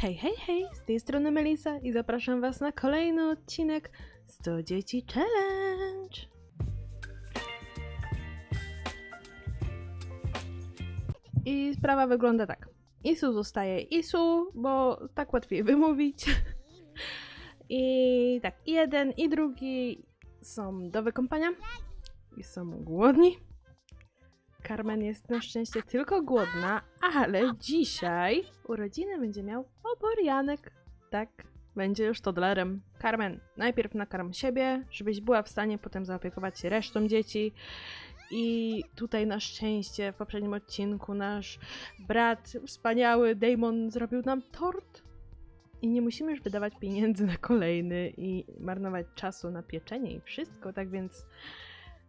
Hej, hej, hej, z tej strony Melisa i zapraszam Was na kolejny odcinek 100 Dzieci Challenge. I sprawa wygląda tak. Isu zostaje Isu, bo tak łatwiej wymówić. I tak, jeden i drugi są do wykąpania i są głodni. Carmen jest na szczęście tylko głodna, ale dzisiaj urodziny będzie miał oborianek. Tak, będzie już toddlerem. Carmen, najpierw nakarm siebie, żebyś była w stanie potem zaopiekować się resztą dzieci. I tutaj na szczęście w poprzednim odcinku nasz brat wspaniały Damon zrobił nam tort. I nie musimy już wydawać pieniędzy na kolejny i marnować czasu na pieczenie i wszystko, tak więc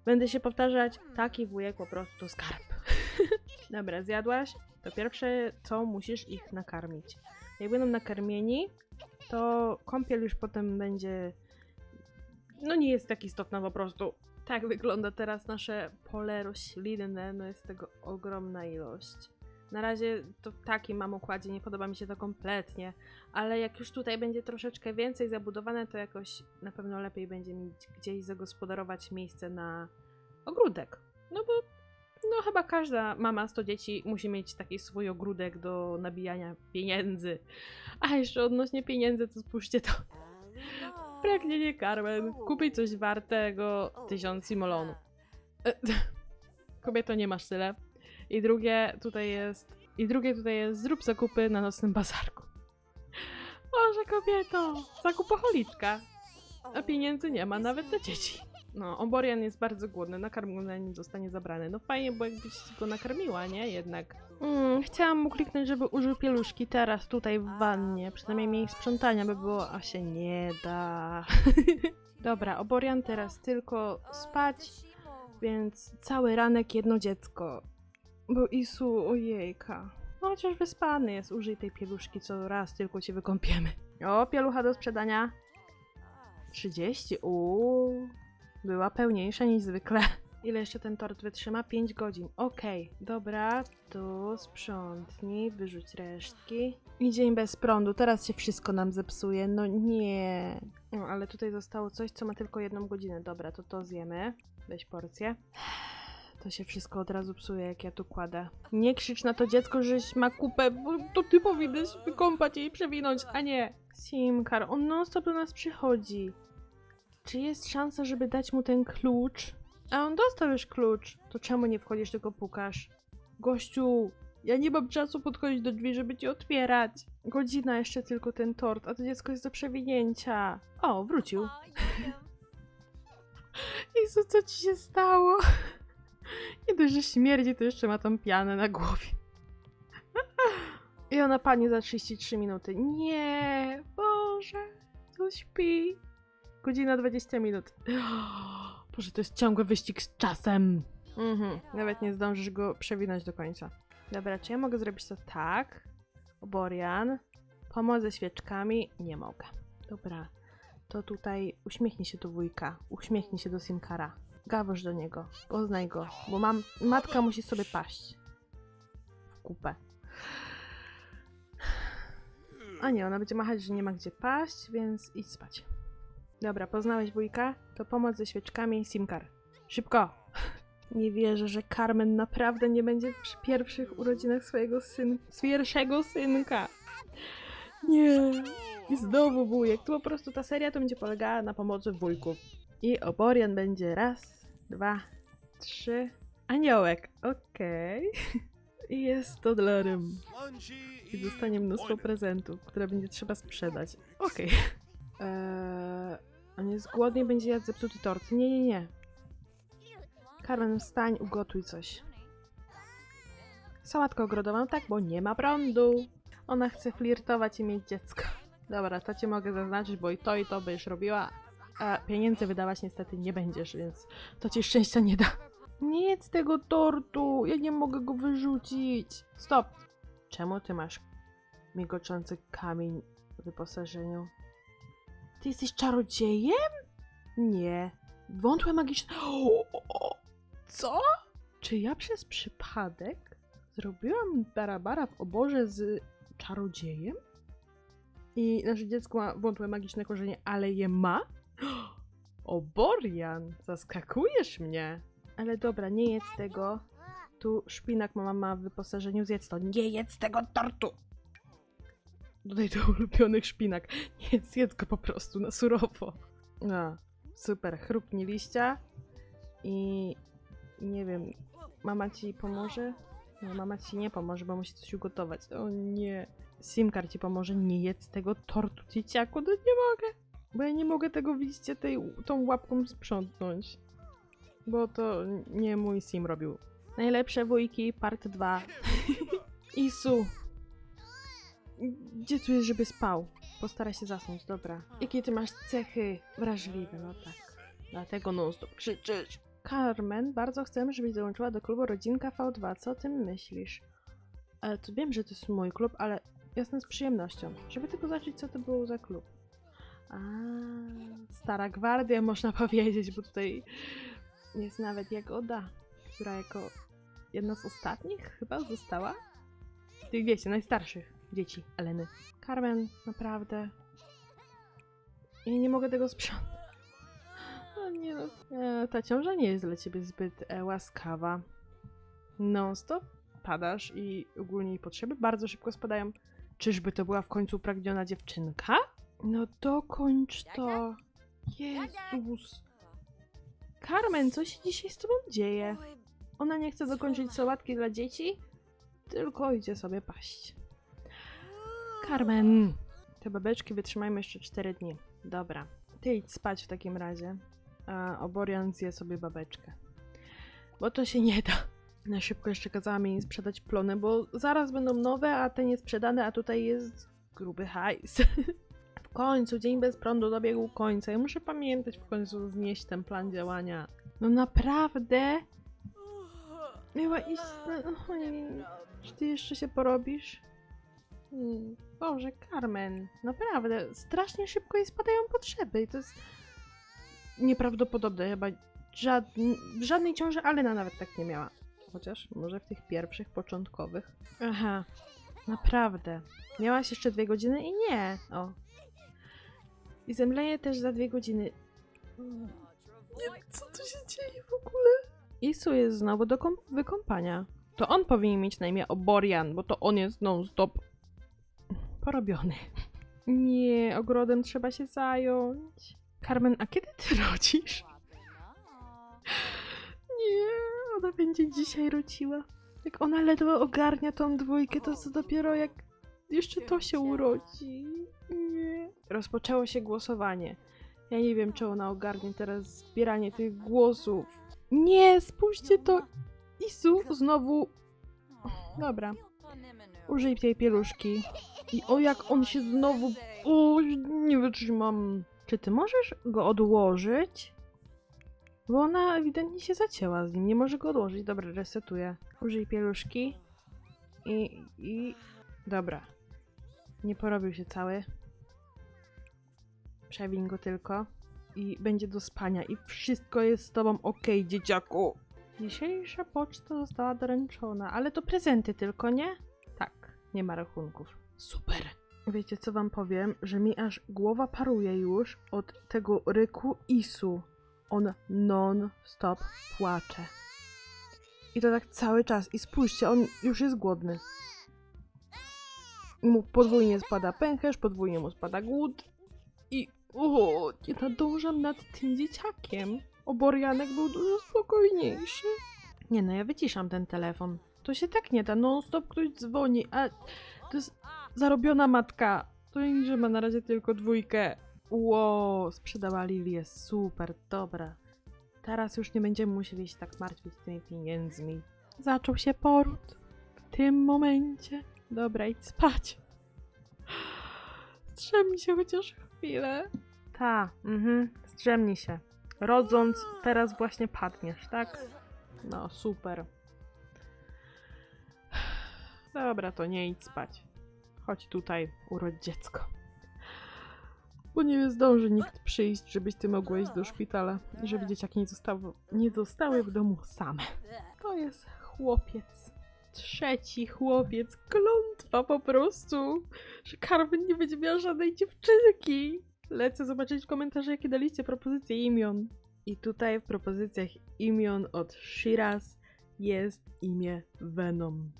Będę się powtarzać, taki wujek po prostu skarb. Dobra, zjadłaś? To pierwsze, co musisz ich nakarmić. Jak będą nakarmieni, to kąpiel już potem będzie. No nie jest tak istotna po prostu. Tak wygląda teraz nasze pole roślinne, no jest tego ogromna ilość. Na razie to w takim mam układzie, nie podoba mi się to kompletnie, ale jak już tutaj będzie troszeczkę więcej zabudowane, to jakoś na pewno lepiej będzie mi gdzieś zagospodarować miejsce na ogródek. No bo no chyba każda mama 100 dzieci musi mieć taki swój ogródek do nabijania pieniędzy. A jeszcze odnośnie pieniędzy, to spójrzcie to. Pragnienie Carmen. Kupić coś wartego 1000 simolonu. E, Kobieto, nie masz tyle. I drugie tutaj jest. I drugie tutaj jest zrób zakupy na nocnym bazarku. Boże kobieto, zakupoholiczka. A pieniędzy nie ma nawet na dzieci. No, Oborian jest bardzo głodny, nakarm go na nim zostanie zabrany. No fajnie, bo jakbyś go nakarmiła, nie? Jednak. Mm, chciałam mu kliknąć, żeby użył pieluszki teraz, tutaj w wannie. Przynajmniej mniej sprzątania by było, a się nie da. Dobra, Oborian teraz tylko spać, więc cały ranek jedno dziecko. Bo Isu, ojejka. No chociaż wyspany jest, użyj tej pieluszki co raz, tylko cię wykąpiemy. O, pielucha do sprzedania. 30, uuu. Była pełniejsza niż zwykle. Ile jeszcze ten tort wytrzyma? 5 godzin. Okej, dobra, tu sprzątnij, wyrzuć resztki. I dzień bez prądu, teraz się wszystko nam zepsuje. No nie. No, ale tutaj zostało coś, co ma tylko jedną godzinę. Dobra, to to zjemy. Weź porcję. To się wszystko od razu psuje, jak ja tu kładę. Nie krzycz na to dziecko, żeś ma kupę, bo to ty powinnaś wykąpać i przewinąć, a nie. Simkar, on non stop do nas przychodzi. Czy jest szansa, żeby dać mu ten klucz? A on dostał już klucz. To czemu nie wchodzisz, tylko pukasz? Gościu, ja nie mam czasu podchodzić do drzwi, żeby ci otwierać. Godzina jeszcze tylko ten tort, a to dziecko jest do przewinięcia. O, wrócił. Jezu, co ci się stało? Nie dość, że śmierdzi, to jeszcze ma tą pianę na głowie. I ona padnie za 33 minuty. Nie, Boże, co śpi? Godzina 20 minut. Boże, to jest ciągły wyścig z czasem. Mhm, nawet nie zdążysz go przewinąć do końca. Dobra, czy ja mogę zrobić to tak? Oborian. Pomoc ze świeczkami? Nie mogę. Dobra, to tutaj uśmiechnij się do wujka. Uśmiechnij się do Simkara. Gawoż do niego. Poznaj go, bo mam... matka musi sobie paść. W kupę. A nie, ona będzie machać, że nie ma gdzie paść, więc idź spać. Dobra, poznałeś wujka? To pomoc ze świeczkami Simkar. Szybko! Nie wierzę, że Carmen naprawdę nie będzie przy pierwszych urodzinach swojego syn... pierwszego synka. Nie. I znowu wujek. Tu po prostu ta seria to będzie polegała na pomocy wujków. I Oborian będzie raz, dwa, trzy. Aniołek. Okej. I jest toddlerem. I dostanie mnóstwo prezentów, które będzie trzeba sprzedać. Okej. Eee, on jest głodny i będzie jadł zepsuty tort. Nie, nie, nie. Carmen, wstań, ugotuj coś. Sałatkę ogrodową, tak, bo nie ma prądu. Ona chce flirtować i mieć dziecko. Dobra, to ci mogę zaznaczyć, bo i to, i to byś robiła. A pieniędzy wydawać niestety nie będziesz, więc to ci szczęścia nie da. Nie jedz tego tortu, ja nie mogę go wyrzucić. Stop. Czemu ty masz migoczący kamień w wyposażeniu? Ty jesteś czarodziejem? Nie. Wątłe magiczne. Co? Czy ja przez przypadek zrobiłam barabara w oborze z czarodziejem? I nasze dziecko ma wątłe magiczne korzenie, ale je ma? O, Borian, zaskakujesz mnie. Ale dobra, nie jedz tego. Tu szpinak mama ma w wyposażeniu, zjedz to. Nie jedz tego tortu! Dodaj do ulubionych szpinak. Nie, zjedz go po prostu na surowo. No, super, chrupnij liścia i nie wiem, mama ci pomoże? No, mama ci nie pomoże, bo musi coś ugotować. O nie. Simkar ci pomoże, nie jedz tego tortu, dzieciaku, no nie mogę. Bo ja nie mogę tego, widzicie, tej, tą łapką sprzątnąć. Bo to nie mój sim robił. Najlepsze wujki, part 2. Isu. Gdzie tu jest, żeby spał? Postara się zasnąć, dobra. Jakie ty masz cechy wrażliwe, no tak. Dlatego non stop krzyczysz. Carmen, bardzo chcemy, żebyś dołączyła do klubu Rodzinka V2. Co o tym myślisz? E, to wiem, że to jest mój klub, ale jasne z przyjemnością. Żeby tylko zobaczyć, co to był za klub. A, stara gwardia, można powiedzieć, bo tutaj jest nawet Jagoda, która jako jedna z ostatnich chyba została. Tych wiecie, najstarszych dzieci Eleny. Carmen, naprawdę. Ja nie mogę tego sprzątać. No nie no. E, ta ciąża nie jest dla ciebie zbyt e, łaskawa. Non stop padasz i ogólnie jej potrzeby bardzo szybko spadają. Czyżby to była w końcu upragniona dziewczynka? No dokończ to. Jezus. Carmen, co się dzisiaj z tobą dzieje? Ona nie chce dokończyć sałatki dla dzieci, tylko idzie sobie paść. Carmen! Te babeczki wytrzymajmy jeszcze 4 dni. Dobra. Ty idź spać w takim razie, a Oborian zje sobie babeczkę. Bo to się nie da. Na szybko jeszcze kazałam jej sprzedać plony, bo zaraz będą nowe, a te niesprzedane, a tutaj jest gruby hajs. w końcu dzień bez prądu dobiegł końca. Ja muszę pamiętać w końcu znieść ten plan działania. No naprawdę? Miała iść. Oj, Czy ty jeszcze się porobisz? Hmm, Boże, Carmen, naprawdę, strasznie szybko jej spadają potrzeby i to jest nieprawdopodobne. Chyba żad... w żadnej ciąży Alena nawet tak nie miała. Chociaż może w tych pierwszych, początkowych. Aha, naprawdę. Miałaś jeszcze dwie godziny i nie. O. I zemdleję też za dwie godziny. Nie, co tu się dzieje w ogóle? Isu jest znowu do kąp- wykąpania. To on powinien mieć na imię Oborian, bo to on jest non-stop porobiony. Nie, ogrodem trzeba się zająć. Carmen, a kiedy ty rodzisz? Nie, ona będzie dzisiaj rodziła. Jak ona ledwo ogarnia tą dwójkę, to co dopiero jak jeszcze to się urodzi. Nie. Rozpoczęło się głosowanie. Ja nie wiem, czy ona ogarnie teraz zbieranie tych głosów. Nie, spójrzcie to. Isu znowu. Dobra. Użyj tej pieluszki. I o jak on się znowu. O, nie wytrzymam. Czy ty możesz go odłożyć? Bo ona ewidentnie się zacięła z nim. Nie może go odłożyć. Dobra, resetuję. Użyj pieluszki. I. i. Dobra. Nie porobił się cały. Przewiń go tylko. I będzie do spania. I wszystko jest z tobą ok, dzieciaku. Dzisiejsza poczta została doręczona, ale to prezenty tylko, nie? Tak, nie ma rachunków. Super. Wiecie co wam powiem? Że mi aż głowa paruje już od tego ryku Isu. On non-stop płacze. I to tak cały czas. I spójrzcie, on już jest głodny. Mu podwójnie spada pęcherz, podwójnie mu spada głód. I o, nie nadążam nad tym dzieciakiem. Oborianek był dużo spokojniejszy. Nie no, ja wyciszam ten telefon. To się tak nie da, non-stop ktoś dzwoni, a to jest zarobiona matka. To nie, że ma na razie tylko dwójkę. Ło, sprzedała Lilię, super, dobra. Teraz już nie będziemy musieli się tak martwić tymi pieniędzmi. Zaczął się poród. W tym momencie. Dobra, idź spać. Strzemnij się chociaż chwilę. Ta, mhm, strzemnij się. Rodząc, teraz właśnie padniesz, tak? No, super. Dobra, to nie idź spać. Chodź tutaj, urodź dziecko. Bo nie zdąży nikt przyjść, żebyś ty mogła iść do szpitala żeby dzieciaki nie zostały, nie zostały w domu same. To jest chłopiec. Trzeci chłopiec. Klątwa po prostu, że Carmen nie będzie miała żadnej dziewczynki. Lecę zobaczyć w komentarzu, jakie daliście propozycje imion. I tutaj w propozycjach imion od Shiraz jest imię Venom.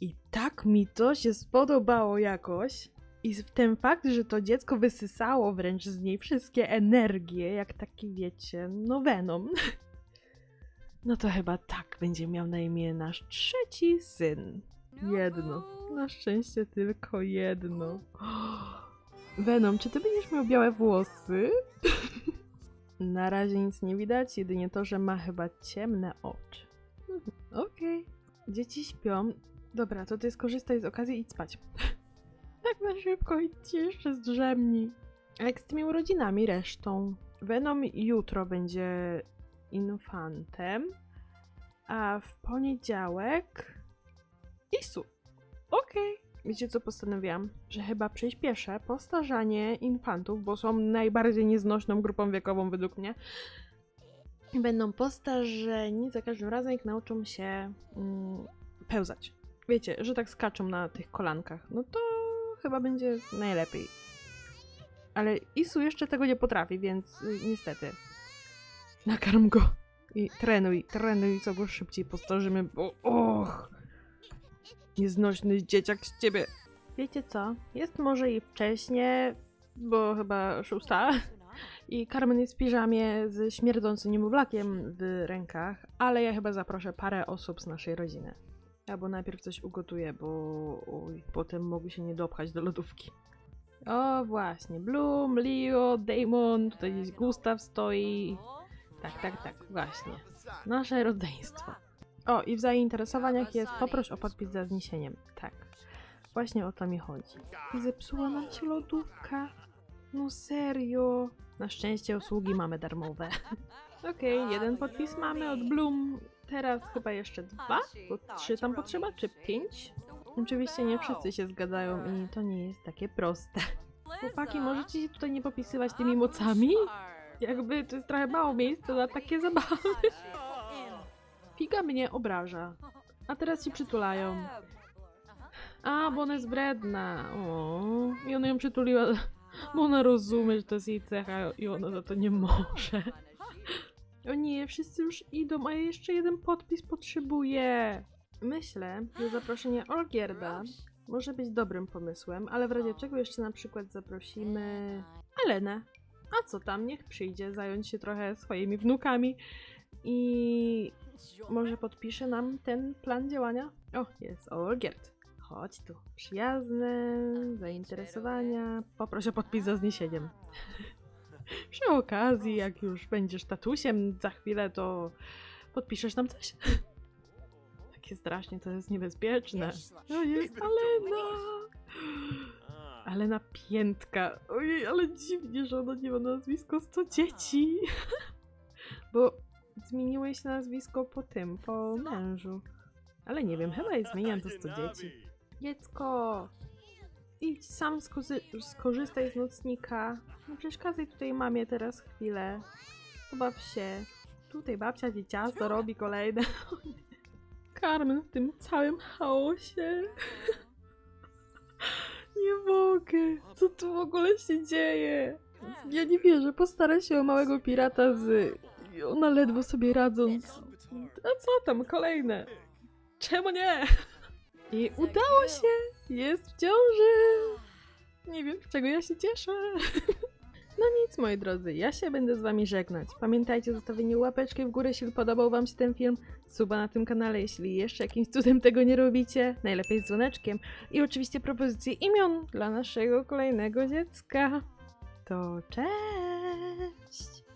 I tak mi to się spodobało jakoś. I ten fakt, że to dziecko wysysało wręcz z niej wszystkie energie, jak taki wiecie, no Venom. No to chyba tak będzie miał na imię nasz trzeci syn. Jedno. Na szczęście tylko jedno. Venom, czy ty będziesz miał białe włosy? Na razie nic nie widać, jedynie to, że ma chyba ciemne oczy. Okej. Dzieci śpią. Dobra, to ty skorzystaj z okazji i idź spać. tak na szybko idźcie jeszcze zdrzemni. A jak z tymi urodzinami resztą? Venom jutro będzie infantem, a w poniedziałek Isu. Okej. Wiecie co postanowiłam? Że chyba przyspieszę postarzanie infantów, bo są najbardziej nieznośną grupą wiekową według mnie. Będą postarzeni za każdym razem, jak nauczą się mm, pełzać. Wiecie, że tak skaczą na tych kolankach. No to chyba będzie najlepiej. Ale Isu jeszcze tego nie potrafi, więc y, niestety. Nakarm go. I trenuj, trenuj, co go szybciej postarzymy, bo och! Nieznośny dzieciak z ciebie. Wiecie co? Jest może i wcześnie, bo chyba szósta. I Carmen jest w piżamie z śmierdzącym niemowlakiem w rękach, ale ja chyba zaproszę parę osób z naszej rodziny. Albo najpierw coś ugotuję, bo oj, potem mogę się nie dopchać do lodówki. O, właśnie. Bloom, Leo, Damon, tutaj gdzieś Gustaw stoi. Tak, tak, tak, właśnie. Nasze rodzeństwo. O, i w zainteresowaniach jest poproś o podpis za zniesieniem. Tak. Właśnie o to mi chodzi. I zepsuła nam się lodówka. No serio. Na szczęście usługi mamy darmowe. Okej, jeden podpis mamy od Bloom. Teraz chyba jeszcze dwa? Bo trzy tam potrzeba, czy pięć? Oczywiście nie wszyscy się zgadzają i to nie jest takie proste. Chłopaki, możecie się tutaj nie popisywać tymi mocami? Jakby to jest trochę mało miejsca na takie zabawy. Figa mnie obraża. A teraz się przytulają. A, bo ona jest wredna. O, I ona ją przytuliła, bo ona rozumie, że to jest jej cecha i ona za to nie może. O nie, wszyscy już idą, a ja jeszcze jeden podpis potrzebuję. Myślę, że zaproszenie Olgierda może być dobrym pomysłem, ale w razie czego jeszcze na przykład zaprosimy Elenę. A co tam, niech przyjdzie zająć się trochę swoimi wnukami i może podpisze nam ten plan działania? O, jest Olgierd. Chodź tu. Przyjazne, zainteresowania. Poproś o podpis za zniesieniem. Przy okazji, jak już będziesz tatusiem za chwilę, to podpiszesz nam coś? Takie strasznie, to jest niebezpieczne. O, jest Alena! Alena Piętka. Ojej, ale dziwnie, że ona nie ma nazwisko 100 dzieci. Bo zmieniłeś nazwisko po tym, po mężu. Ale nie wiem, chyba jest zmieniam to 100 dzieci. Dziecko! Idź sam skorzystaj z nocnika. Nie przeszkadzaj tutaj mamie teraz chwilę. Pobaw się. Tutaj babcia ci ciasto robi kolejne. Carmen w tym całym chaosie. Nie mogę. Co tu w ogóle się dzieje? Ja nie wierzę. Postara się o małego pirata z... Ona ledwo sobie radząc. A co tam? Kolejne. Czemu nie? I udało się! Jest w ciąży! Nie wiem, czego ja się cieszę. No nic, moi drodzy, ja się będę z wami żegnać. Pamiętajcie o zostawieniu łapeczki w górę, jeśli podobał wam się ten film, suba na tym kanale, jeśli jeszcze jakimś cudem tego nie robicie, najlepiej z dzwoneczkiem i oczywiście propozycje imion dla naszego kolejnego dziecka. To cześć!